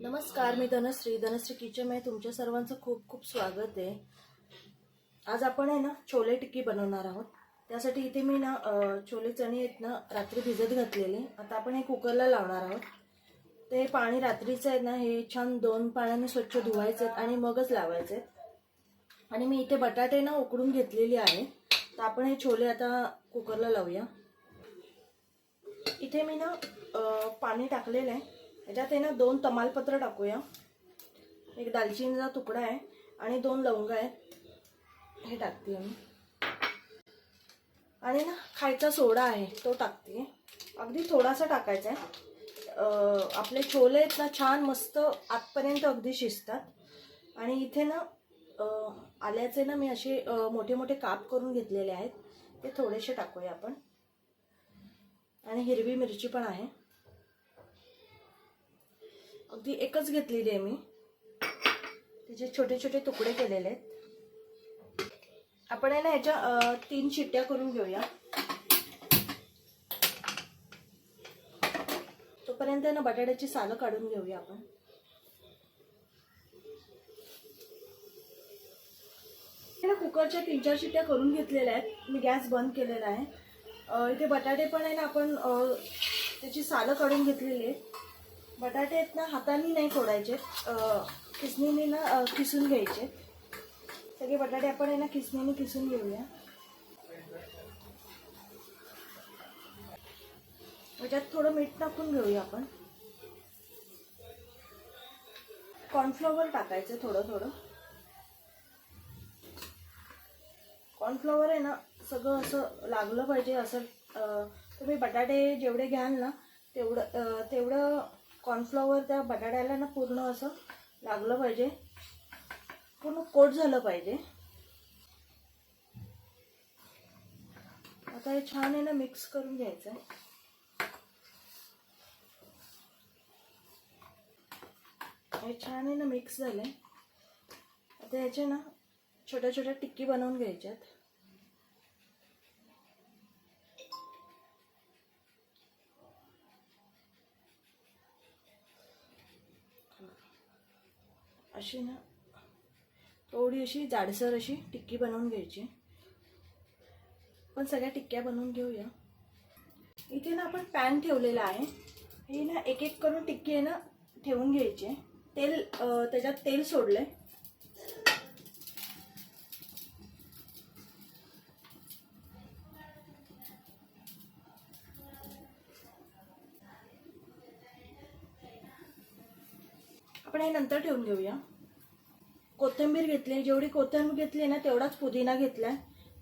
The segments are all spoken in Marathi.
नमस्कार मी धनश्री. धनश्री किचनमध्ये तुमच्या सर्वांचं खूप खूप स्वागत आहे. आज आपण आहे ना छोले टिक्की बनवणार आहोत. त्यासाठी इथे मी ना छोले चणे आहेत ना रात्री भिजत घातलेले. आता आपण हे कुकरला लावणार आहोत. ते पाणी रात्रीचं आहे ना हे छान दोन पाण्याने स्वच्छ धुवायचे आहेत आणि मगच लावायचे आहेत. आणि मी इथे बटाटे ना उकडून घेतलेली आहे. तर आपण हे छोले आता कुकरला लावूया. इथे मी ना पाणी टाकलेलं आहे. याच्यात आहे ना दोन तमालपत्र टाकूया. एक दालचिनीचा तुकडा आहे आणि दोन लवंग आहेत. हे टाकते मी आणि ना खायचा सोडा आहे तो टाकते. अगदी थोडासा टाकायचा आहे. आपले छोले आहेत ना छान मस्त आतपर्यंत अगदी शिजतात. आणि इथे ना आल्याचे ना मी असे मोठे मोठे काप करून घेतलेले आहेत. ते थोडेसे टाकूया आपण. आणि हिरवी मिरची पण आहे. अगदी एकच घेतलेली आहे मी. त्याचे छोटे छोटे तुकडे केलेले आहेत. आपण आहे ना ह्याच्या तीन शिट्ट्या करून घेऊया. तोपर्यंत आहे ना बटाट्याची सालं काढून घेऊया आपण. ना कुकरच्या तीन चार शिट्ट्या करून घेतलेल्या आहेत. मी गॅस बंद केलेला आहे. इथे बटाटे पण आहे ना आपण त्याची सालं काढून घेतलेली आहेत. बटाटे आहेत ना हाताने नाही फोडायचे. किसणीने ना किसून घ्यायचे. सगळे बटाटे आपण आहे ना किसणीने किसून घेऊया. त्याच्यात थोडं मीठ टाकून घेऊया आपण. कॉर्नफ्लॉवर टाकायचं थोडं थोडं. कॉर्नफ्लॉवर आहे ना सगळं असं लागलं पाहिजे असं तुम्ही बटाटे जेवढे घ्याल ना तेवढं तेवढं कॉर्नफ्लॉवर त्या बटाट्याला ना पूर्ण असं लागलं पाहिजे. पूर्ण कोट झालं पाहिजे. आता हे छान आहे ना मिक्स करून घ्यायचं आहे. हे छान आहे ना मिक्स झाले आता ह्याचे ना छोट्या छोट्या टिक्की बनवून घ्यायच्यात. अशी ना थोडी अशी जाडसर अशी टिक्की बनवून घ्यायची. पण सगळ्या टिक्क्या बनवून घेऊया. इथे ना आपण पॅन ठेवलेला आहे. हे ना एक एक करून टिक्की आहे ना ठेवून घ्यायची. तेल त्याच्यात तेल सोडलंय. आपण हे नंतर ठेवून घेऊया. कोथिंबीर घेतली जेवढी कोथिंबीर घेतली ना तेवढाच पुदिना घेतलाय.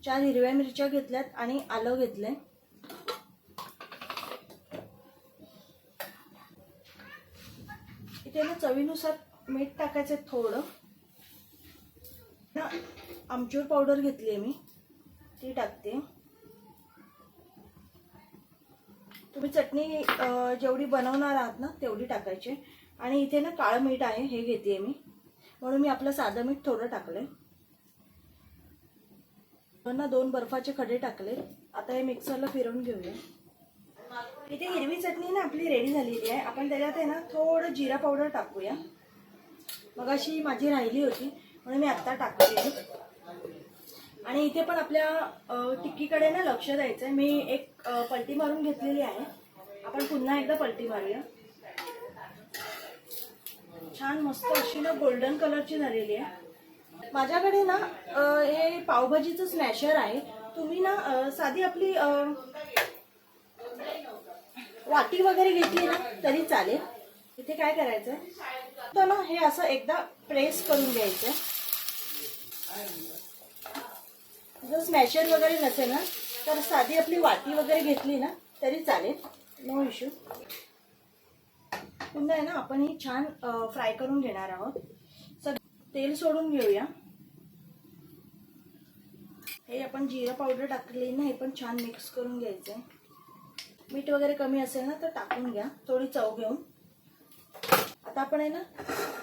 चार हिरव्या मिरच्या घेतल्यात आणि आलं घेतलंय. इथे ना चवीनुसार मीठ टाकायचं आहे थोडं. ना आमचूर पावडर घेतली आहे मी. ती टाकते. तुम्ही चटणी जेवढी बनवणार आहात ना तेवढी टाकायची. आणि इथे ना काळं मीठ आहे हे घेते मी. म्हणून मी आपलं साधं मीठ थोडं टाकलंय. ना दोन बर्फाचे खडे टाकले आता हे मिक्सरला फिरवून घेऊया. इथे हिरवी चटणी ना आपली रेडी झालेली आहे. आपण त्याच्यात आहे ना थोडं जिरा पावडर टाकूया. मग अशी माझी राहिली होती म्हणून मी आत्ता टाकते. आणि इथे पण आपल्या टिक्कीकडे ना लक्ष द्यायचं आहे मी एक पलटी मारून घेतलेली आहे. आपण पुन्हा एकदा पलटी मारूया. छान मस्त अशी ना गोल्डन कलरची झालेली आहे. माझ्याकडे ना हे पावभाजीचं स्मॅशर आहे. तुम्ही ना साधी आपली वाटी वगैरे घेतली ना तरी चालेल. इथे काय करायचं तर ना हे असं एकदा प्रेस करून घ्यायचं जर स्मॅशर वगैरे नसेल ना तर साधी आपली वाटी वगैरे घेतली ना तरी चालेल. नो इश्यू पुन्हा आहे ना आपण ही छान फ्राय करून घेणार आहोत. सग तेल सोडून घेऊया. हे आपण जिरा पावडर टाकली ना हे पण छान मिक्स करून घ्यायचं आहे मीठ वगैरे कमी असेल ना तर टाकून घ्या. थोडी चव घेऊन. आता आपण आहे ना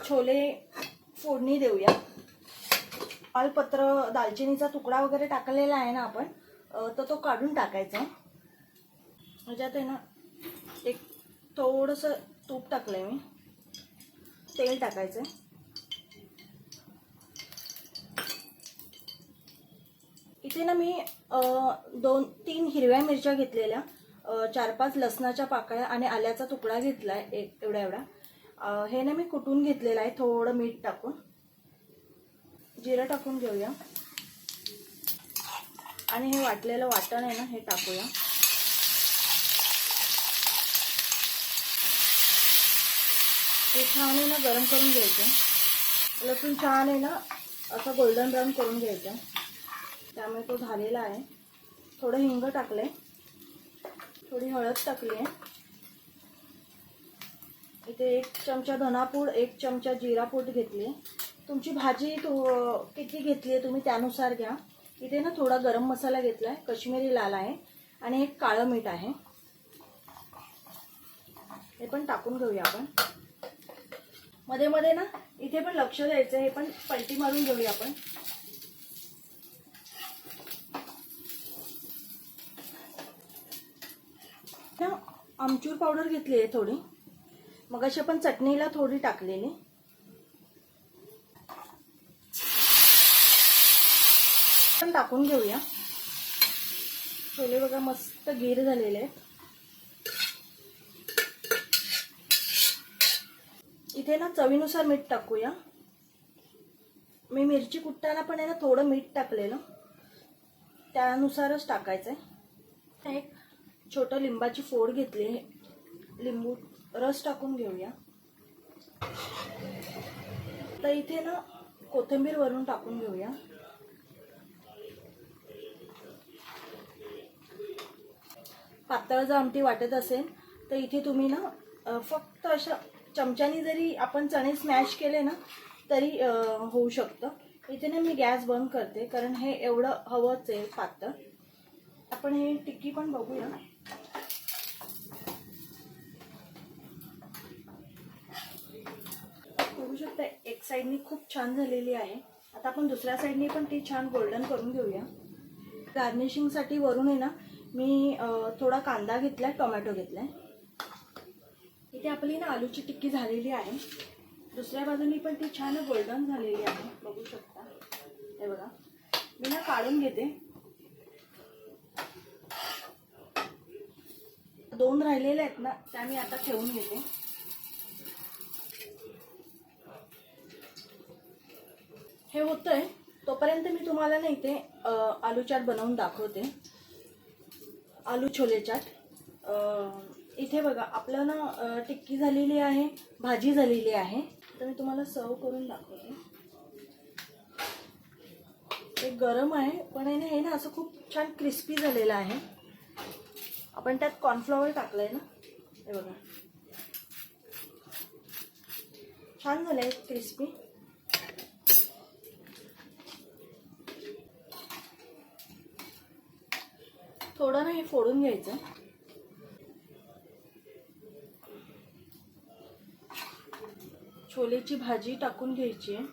छोले फोडणी देऊया. पालपत्र दालचिनीचा तुकडा वगैरे टाकलेला आहे ना आपण तर तो काढून टाकायचा. म्हणजे ह्याच्यात आहे ना एक थोडंसं तूप टाकलंय मी. तेल टाकायचं आहे इथे ना मी दोन तीन हिरव्या मिरच्या घेतलेल्या. चार पाच लसणाच्या पाकळ्या आणि आल्याचा तुकडा घेतला आहे एक एवढा एवढा हे ना मी कुटून घेतलेलं आहे थोडं मीठ टाकून. जिरं टाकून घेऊया. आणि हे वाटलेलं वाटण आहे ना हे टाकूया. हे छान आहे ना गरम करून घ्यायचं. लसूण छान आहे ना असं गोल्डन ब्राऊन करून घ्यायचं. त्यामुळे तो झालेला आहे. थोडं हिंग टाकलंय. थोडी हळद टाकली आहे. इथे एक चमचा धनापूड एक चमचा जिरापूड घेतली तुमची भाजी तो किती घेतली आहे तुम्ही त्यानुसार घ्या. इथे ना थोडा गरम मसाला घेतला आहे कश्मीरी लाल आहे आणि एक काळं मीठ आहे. हे पण टाकून घेऊया आपण. मध्ये मध्ये ना इथे पण लक्ष द्यायचं हे पण पलटी मारून घेऊया आपण. आमचूर पावडर घेतली आहे थोडी. मग अशी आपण चटणीला थोडी टाकलेली. पण टाकून घेऊया. छोले बघा मस्त गीर झालेले आहेत. इथे ना चवीनुसार मीठ टाकूया. मी मिरची कुटताना पण आहे ना थोडं मीठ टाकलेलं. त्यानुसारच टाकायचं आहे एक छोटं लिंबाची फोड घेतली लिंबू रस टाकून घेऊया. तर इथे ना कोथिंबीर वरून टाकून घेऊया. पातळ जर आमटी वाटत असेल तर इथे तुम्ही ना फक्त अशा चमच्यानी जरी आपण चणे स्मॅश केले ना तरी होऊ शकतं. इथे ना मी गॅस बंद करते कारण हे एवढं हवंच आहे पातळ. आपण हे टिक्की पण बघूया. बघू शकता एक साईडनी खूप छान झालेली आहे. आता आपण दुसऱ्या साईडनी पण ती छान गोल्डन करून घेऊया. गार्निशिंगसाठी वरून आहे ना मी थोडा कांदा घेतलाय टोमॅटो घेतलाय. इथे आपली ना आलूची टिक्की झालेली आहे. दुसऱ्या बाजूनी पण ती छान गोल्डन झालेली आहे. बघू शकता. हे बघा. मी ना काढून घेते. दोन राहिलेले आहेत ना त्या मी आता ठेवून घेते. हे होतंय. तोपर्यंत मी तुम्हाला ना इथे आलू चाट बनवून दाखवते. आलू छोले चाट. इथे बघा आपलं ना टिक्की झालेली आहे भाजी झालेली आहे. तर मी तुम्हाला सर्व करून दाखवते. ते गरम आहे पण आहे ना हे ना असं खूप छान क्रिस्पी झालेलं आहे. आपण त्यात कॉर्नफ्लॉवर टाकलंय ना हे बघा. छान झालंय क्रिस्पी थोडं ना हे फोडून घ्यायचं. छोलेची भाजी टाकून घ्यायची आहे.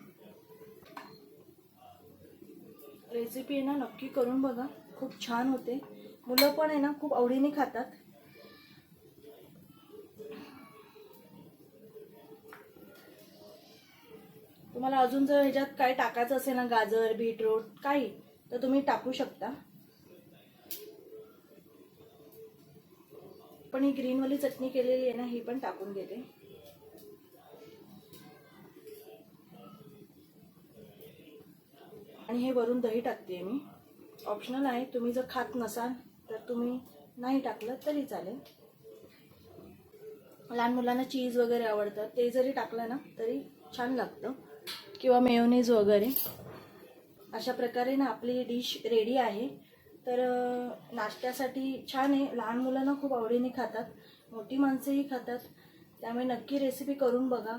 रेसिपी आहे ना नक्की करून बघा. खूप छान होते. मुलं पण आहे ना खूप आवडीने खातात. तुम्हाला अजून जर ह्याच्यात काय टाकायचं असेल ना गाजर बीटरूट काही तर तुम्ही टाकू शकता. पण ही ग्रीनवाली चटणी केलेली आहे ना ही पण टाकून घेते. आणि हे वरून दही टाकते मी. ऑप्शनल आहे तुम्ही जर खात नसाल तर तुम्ही नाही टाकलं तरी चालेल. लहान मुलांना चीज वगैरे आवडतं. ते जरी टाकलं ना तरी छान लागतं. किंवा मेयोनीज वगैरे. अशा प्रकारे ना आपली डिश रेडी आहे. तर नाश्त्यासाठी छान आहे. लहान मुलांना खूप आवडीने खातात. मोठी माणसंही खातात. त्यामुळे नक्की रेसिपी करून बघा.